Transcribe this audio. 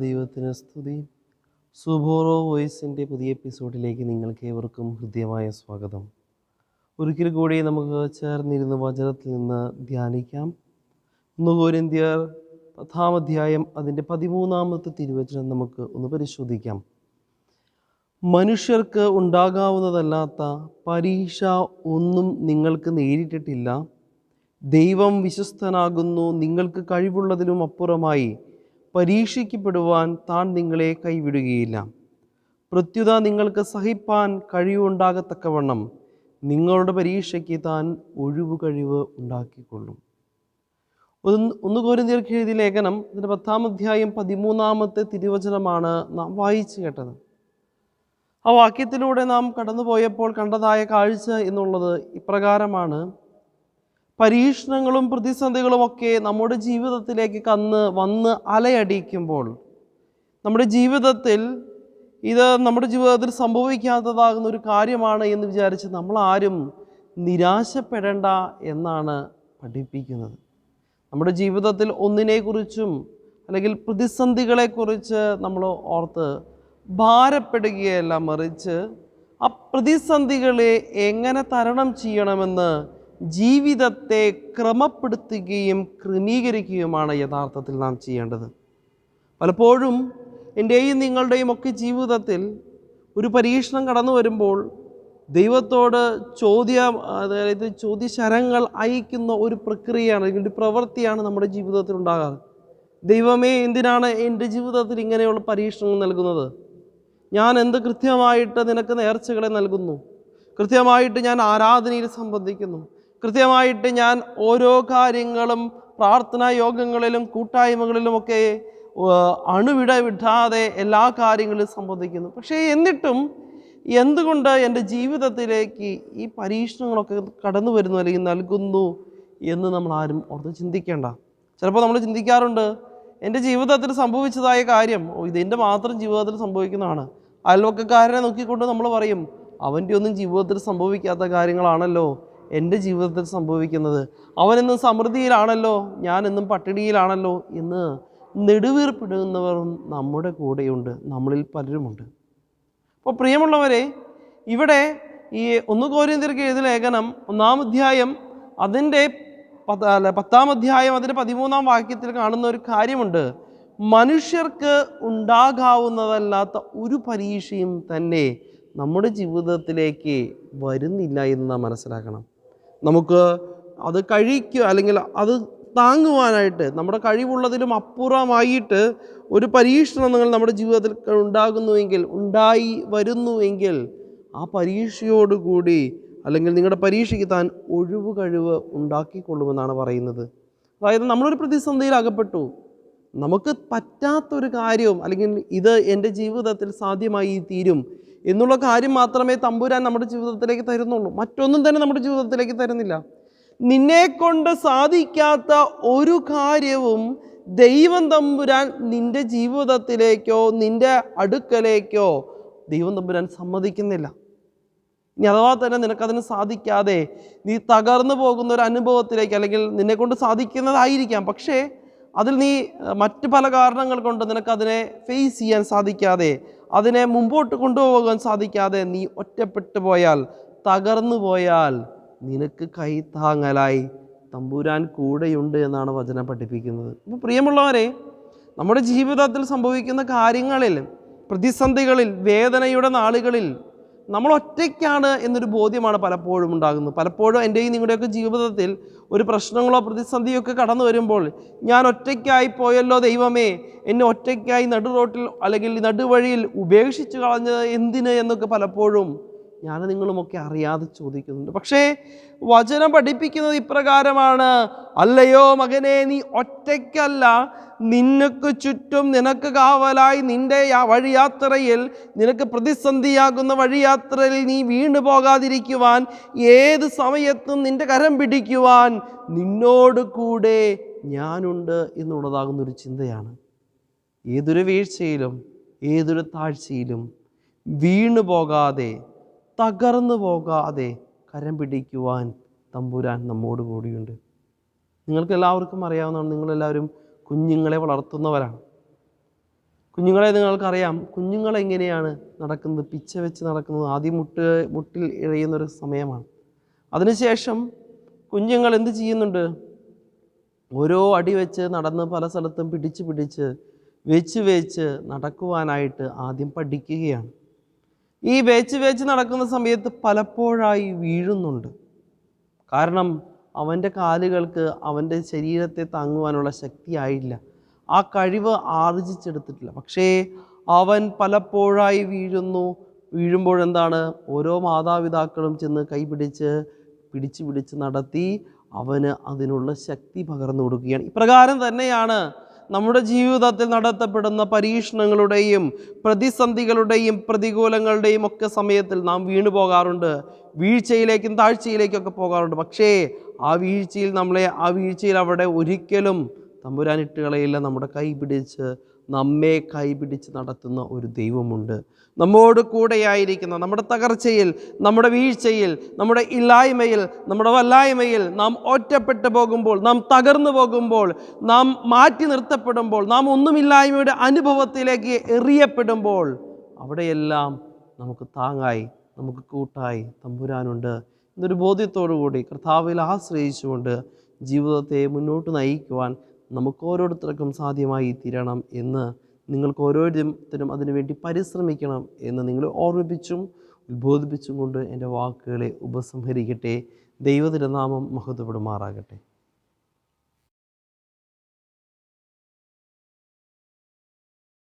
ദൈവത്തിന് സ്തുതി. സുബോറോ വോയിസിന്റെ പുതിയ എപ്പിസോഡിലേക്ക് നിങ്ങൾക്ക് ഏവർക്കും ഹൃദ്യമായ സ്വാഗതം. ഒരിക്കൽ കൂടി നമുക്ക് ചേർന്നിരുന്ന് വചനത്തിൽ നിന്ന് ധ്യാനിക്കാം. ഒന്ന് കോരിന്ത്യർ പത്താം അധ്യായം അതിന്റെ പതിമൂന്നാമത്തെ തിരുവചനം നമുക്ക് ഒന്ന് പരിശോധിക്കാം. മനുഷ്യർക്ക് ഉണ്ടാകാവുന്നതല്ലാത്ത പരീക്ഷ ഒന്നും നിങ്ങൾക്ക് നേരിട്ടിട്ടില്ല. ദൈവം വിശ്വസ്തനാകുന്നു നിങ്ങൾക്ക് കഴിവുള്ളതിനും അപ്പുറമായി പരീക്ഷിക്കപ്പെടുവാൻ താൻ നിങ്ങളെ കൈവിടുകയില്ല. പ്രത്യുത നിങ്ങൾക്ക് സഹിപ്പാൻ കഴിവുണ്ടാകത്തക്കവണ്ണം നിങ്ങളുടെ പരീക്ഷയ്ക്ക് താൻ ഒഴിവ് കഴിവ് ഉണ്ടാക്കിക്കൊള്ളും. ഒന്ന് കോരിന്തിയർക്ക് എഴുതിയ ലേഖനം ഇതിന്റെ പത്താം അധ്യായം പതിമൂന്നാമത്തെ തിരുവചനമാണ് നാം വായിച്ചു കേട്ടത്. ആ വാക്യത്തിലൂടെ നാം കടന്നുപോയപ്പോൾ കണ്ടതായ കാഴ്ച എന്നുള്ളത് ഇപ്രകാരമാണ്. പരീക്ഷണങ്ങളും പ്രതിസന്ധികളും ഒക്കെ നമ്മുടെ ജീവിതത്തിലേക്ക് കന്ന് വന്ന് അലയടിക്കുമ്പോൾ നമ്മുടെ ജീവിതത്തിൽ ഇത് നമ്മുടെ ജീവിതത്തിൽ സംഭവിക്കാത്തതാകുന്ന ഒരു കാര്യമാണ് എന്ന് വിചാരിച്ച് നമ്മൾ ആരും നിരാശപ്പെടേണ്ട എന്നാണ് പഠിപ്പിക്കുന്നത്. നമ്മുടെ ജീവിതത്തിൽ ഒന്നിനെക്കുറിച്ചും അല്ലെങ്കിൽ പ്രതിസന്ധികളെക്കുറിച്ച് നമ്മൾ ഓർത്ത് ഭാരപ്പെടുകയല്ല മറിച്ച് ആ പ്രതിസന്ധികളെ എങ്ങനെ തരണം ചെയ്യണമെന്ന് ജീവിതത്തെ ക്രമപ്പെടുത്തുകയും ക്രമീകരിക്കുകയുമാണ് യഥാർത്ഥത്തിൽ നാം ചെയ്യേണ്ടത്. പലപ്പോഴും എന്റെയും നിങ്ങളുടെയും ഒക്കെ ജീവിതത്തിൽ ഒരു പരീക്ഷണം കടന്നു വരുമ്പോൾ ദൈവത്തോട് ചോദ്യ അതായത് ചോദ്യശരങ്ങൾ അയക്കുന്ന ഒരു പ്രക്രിയയാണ് അല്ലെങ്കിൽ പ്രവൃത്തിയാണ് നമ്മുടെ ജീവിതത്തിൽ ഉണ്ടാകാറ്. ദൈവമേ എന്തിനാണ് എന്റെ ജീവിതത്തിൽ ഇങ്ങനെയുള്ള പരീക്ഷണങ്ങൾ നൽകുന്നത്? ഞാൻ എന്ത് കൃത്യമായിട്ട് നിനക്ക് നേർച്ചകളെ നൽകുന്നു? കൃത്യമായിട്ട് ഞാൻ ആരാധനയിൽ സംബന്ധിക്കുന്നു? കൃത്യമായിട്ട് ഞാൻ ഓരോ കാര്യങ്ങളും പ്രാർത്ഥനാ യോഗങ്ങളിലും കൂട്ടായ്മകളിലുമൊക്കെ അണുവിട വിടാതെ എല്ലാ കാര്യങ്ങളും സംബന്ധിക്കുന്നു. പക്ഷേ എന്നിട്ടും എന്തുകൊണ്ട് എന്റെ ജീവിതത്തിലേക്ക് ഈ പരീക്ഷണങ്ങളൊക്കെ കടന്നു വരുന്നു അല്ലെങ്കിൽ നൽകുന്നു എന്ന് നമ്മൾ ആരും ഓർത്ത് ചിന്തിക്കേണ്ട. ചിലപ്പോൾ നമ്മൾ ചിന്തിക്കാറുണ്ട് എന്റെ ജീവിതത്തിൽ സംഭവിച്ചതായ കാര്യം ഓ ഇതെന്റെ മാത്രം ജീവിതത്തിൽ സംഭവിക്കുന്നതാണ്. അയൽവക്കക്കാരനെ നോക്കിക്കൊണ്ട് നമ്മൾ പറയും അവന്റെ ഒന്നും ജീവിതത്തിൽ സംഭവിക്കാത്ത കാര്യങ്ങളാണല്ലോ എന്റെ ജീവിതത്തിൽ സംഭവിക്കുന്നത്. അവനെന്നും സമൃദ്ധിയിലാണല്ലോ ഞാനെന്നും പട്ടിണിയിലാണല്ലോ എന്ന് നെടുവീർപ്പിടുന്നവർ നമ്മുടെ കൂടെയുണ്ട് നമ്മളിൽ പലരുമുണ്ട്. അപ്പോൾ പ്രിയമുള്ളവരെ ഇവിടെ ഈ ഒന്ന് കോരിന്തിർക്ക് എഴുതിയ ലേഖനം ഒന്നാം അധ്യായം അതിന്റെ പത്ത് അധ്യായം അതിന്റെ പതിമൂന്നാം വാക്യത്തിൽ കാണുന്ന ഒരു കാര്യമുണ്ട്. മനുഷ്യർക്ക് ഉണ്ടാകാവുന്നതല്ലാത്ത ഒരു പരീക്ഷയും തന്നെ നമ്മുടെ ജീവിതത്തിലേക്ക് വരുന്നില്ല എന്ന് മനസ്സിലാക്കണം. നമുക്ക് അത് കഴിക്കുക അല്ലെങ്കിൽ അത് താങ്ങുവാനായിട്ട് നമ്മുടെ കഴിവുള്ളതിലും അപ്പുറമായിട്ട് ഒരു പരീക്ഷണം നിങ്ങൾ നമ്മുടെ ജീവിതത്തിൽ ഉണ്ടാകുന്നുവെങ്കിൽ ഉണ്ടായി വരുന്നുവെങ്കിൽ ആ പരീക്ഷയോടുകൂടി അല്ലെങ്കിൽ നിങ്ങളുടെ പരീക്ഷയ്ക്ക് താൻ ഒഴിവ് കഴിവ് ഉണ്ടാക്കിക്കൊള്ളുമെന്നാണ് പറയുന്നത്. അതായത് നമ്മളൊരു പ്രതിസന്ധിയിൽ അകപ്പെട്ടു നമുക്ക് പറ്റാത്തൊരു കാര്യവും അല്ലെങ്കിൽ ഇത് എന്റെ ജീവിതത്തിൽ സാധ്യമായി തീരും എന്നുള്ള കാര്യം മാത്രമേ തമ്പുരാൻ നമ്മുടെ ജീവിതത്തിലേക്ക് തരുന്നുള്ളൂ. മറ്റൊന്നും തന്നെ നമ്മുടെ ജീവിതത്തിലേക്ക് തരുന്നില്ല. നിന്നെ കൊണ്ട് സാധിക്കാത്ത ഒരു കാര്യവും ദൈവം തമ്പുരാൻ നിന്റെ ജീവിതത്തിലേക്കോ നിന്റെ അടുക്കലേക്കോ ദൈവം തമ്പുരാൻ സമ്മതിക്കുന്നില്ല. ഇനി അഥവാ തന്നെ നിനക്കതിന് സാധിക്കാതെ നീ തകർന്നു പോകുന്ന ഒരു അനുഭവത്തിലേക്ക് അല്ലെങ്കിൽ നിന്നെക്കൊണ്ട് സാധിക്കുന്നതായിരിക്കാം. പക്ഷേ അതിൽ നീ മറ്റ് പല കാരണങ്ങൾ കൊണ്ട് നിനക്കതിനെ ഫേസ് ചെയ്യാൻ സാധിക്കാതെ അതിനെ മുമ്പോട്ട് കൊണ്ടുപോകാൻ സാധിക്കാതെ നീ ഒറ്റപ്പെട്ടു പോയാൽ തകർന്നു പോയാൽ നിനക്ക് കൈ താങ്ങലായി. തമ്പുരാൻ കൂടെയുണ്ട് എന്നാണ് വചനം പഠിപ്പിക്കുന്നത്. അപ്പോൾ പ്രിയമുള്ളവരെ നമ്മുടെ ജീവിതത്തിൽ സംഭവിക്കുന്ന കാര്യങ്ങളിൽ പ്രതിസന്ധികളിൽ വേദനയുടെ നാളുകളിൽ നമ്മൾ ഒറ്റയ്ക്കാണ് എന്നൊരു ബോധ്യമാണ് പലപ്പോഴും ഉണ്ടാകുന്നത്. പലപ്പോഴും എന്റെയും നിങ്ങളുടെയൊക്കെ ജീവിതത്തിൽ ഒരു പ്രശ്നങ്ങളോ പ്രതിസന്ധിയോ ഒക്കെ കടന്നു വരുമ്പോൾ ഞാൻ ഒറ്റയ്ക്കായി പോയല്ലോ ദൈവമേ എന്നെ ഒറ്റയ്ക്കായി നടുറോട്ടിൽ അല്ലെങ്കിൽ നടുവഴിയിൽ ഉപേക്ഷിച്ച് കളഞ്ഞത് എന്തിന് എന്നൊക്കെ പലപ്പോഴും ഞാൻ നിങ്ങളുമൊക്കെ അറിയാതെ ചോദിക്കുന്നുണ്ട്. പക്ഷേ വചനം പഠിപ്പിക്കുന്നത് ഇപ്രകാരമാണ്. അല്ലയോ മകനെ നീ ഒറ്റയ്ക്കല്ല. നിനക്ക് ചുറ്റും നിനക്ക് കാവലായി നിന്റെ വഴിയാത്രയിൽ നിനക്ക് പ്രതിസന്ധിയാകുന്ന വഴിയാത്രയിൽ നീ വീണു പോകാതിരിക്കുവാൻ ഏത് സമയത്തും നിന്റെ കരം പിടിക്കുവാൻ നിന്നോട് കൂടെ ഞാനുണ്ട് എന്നുള്ളതാകുന്നൊരു ചിന്തയാണ്. ഏതൊരു വീഴ്ചയിലും ഏതൊരു താഴ്ചയിലും വീണു പോകാതെ തകർന്നു പോകാതെ കരം പിടിക്കുവാൻ തമ്പുരാൻ നമ്മോട് കൂടിയുണ്ട്. നിങ്ങൾക്ക് എല്ലാവർക്കും അറിയാവുന്നതാണ് നിങ്ങളെല്ലാവരും കുഞ്ഞുങ്ങളെ വളർത്തുന്നവരാണ്. കുഞ്ഞുങ്ങളെ നിങ്ങൾക്കറിയാം കുഞ്ഞുങ്ങളെങ്ങനെയാണ് നടക്കുന്നത് പിച്ച വെച്ച് നടക്കുന്നത് ആദ്യം മുട്ട് മുട്ടിൽ ഇഴയുന്നൊരു സമയമാണ്. അതിനുശേഷം കുഞ്ഞുങ്ങൾ എന്ത് ചെയ്യുന്നുണ്ട്? ഓരോ അടി വെച്ച് നടന്ന് പല സ്ഥലത്തും പിടിച്ച് പിടിച്ച് വെച്ച് വെച്ച് നടക്കുവാനായിട്ട് ആദ്യം പഠിക്കുകയാണ്. ഈ വേച്ച് വേച്ച് നടക്കുന്ന സമയത്ത് പലപ്പോഴായി വീഴുന്നുണ്ട്. കാരണം അവന്റെ കാലുകൾക്ക് അവന്റെ ശരീരത്തെ താങ്ങുവാനുള്ള ശക്തിയായില്ല. ആ കഴിവ് ആർജിച്ചെടുത്തിട്ടില്ല. പക്ഷേ അവൻ പലപ്പോഴായി വീഴുന്നു. വീഴുമ്പോഴെന്താണ് ഓരോ മാതാപിതാക്കളും ചെന്ന് കൈപിടിച്ച് പിടിച്ച് പിടിച്ച് നടത്തി അവന് അതിനുള്ള ശക്തി പകർന്നു കൊടുക്കുകയാണ്. ഇപ്രകാരം തന്നെയാണ് നമ്മുടെ ജീവിതത്തിൽ നടത്തപ്പെടുന്ന പരീക്ഷണങ്ങളുടെയും പ്രതിസന്ധികളുടെയും പ്രതികൂലങ്ങളുടെയും ഒക്കെ സമയത്തിൽ നാം വീണു പോകാറുണ്ട്. വീഴ്ചയിലേക്കും താഴ്ചയിലേക്കൊക്കെ പോകാറുണ്ട്. പക്ഷേ ആ വീഴ്ചയിൽ നമ്മളെ ആ വീഴ്ചയിൽ അവിടെ ഒരിക്കലും തമ്പുരാൻ ഇട്ട് കളയില്ല. നമ്മുടെ കൈ പിടിച്ച് നമ്മെ കൈപിടിച്ച് നടത്തുന്ന ഒരു ദൈവമുണ്ട്. നമ്മോട് കൂടെയായിരിക്കുന്ന നമ്മുടെ തകർച്ചയിൽ നമ്മുടെ വീഴ്ചയിൽ നമ്മുടെ ഇല്ലായ്മയിൽ നമ്മുടെ വല്ലായ്മയിൽ നാം ഒറ്റപ്പെട്ടു പോകുമ്പോൾ നാം തകർന്നു പോകുമ്പോൾ നാം മാറ്റി നിർത്തപ്പെടുമ്പോൾ നാം ഒന്നുമില്ലായ്മയുടെ അനുഭവത്തിലേക്ക് എറിയപ്പെടുമ്പോൾ അവിടെയെല്ലാം നമുക്ക് താങ്ങായി നമുക്ക് കൂട്ടായി തമ്പുരാനുണ്ട്. എന്നൊരു ബോധ്യത്തോടു കൂടി കർത്താവിൽ ആശ്രയിച്ചുകൊണ്ട് ജീവിതത്തെ മുന്നോട്ട് നയിക്കുവാൻ നമുക്ക് ഓരോരുത്തർക്കും സാധ്യമായി തീരണം എന്ന് നിങ്ങൾക്ക് ഓരോരുത്തരും അതിനുവേണ്ടി പരിശ്രമിക്കണം എന്ന് നിങ്ങളെ ഓർമ്മിപ്പിച്ചും ഉത്ബോധിപ്പിച്ചും കൊണ്ട് എന്റെ വാക്കുകളെ ഉപസംഹരിക്കട്ടെ. ദൈവത്തിന്റെ നാമം മഹത്വപ്പെടുമാറാകട്ടെ.